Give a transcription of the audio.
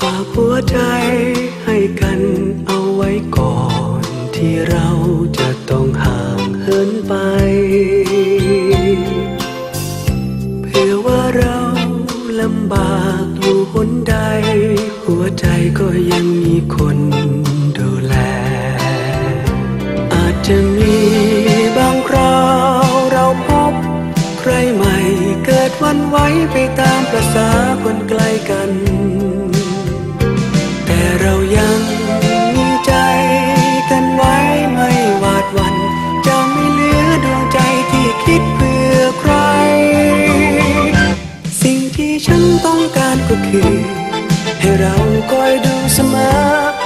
ฝากหัวใจให้กันเอาไว้ก่อน ที่เราจะต้องห่างเหินไป เพื่อว่าเราลำบากอยู่คนใด หัวใจก็ยังมีคนดูแล อาจจะมีบางคราวเราพบ ใครใหม่เกิดวันไหวไปตามประษาคนใกล้กัน เราคอยดูเสมอ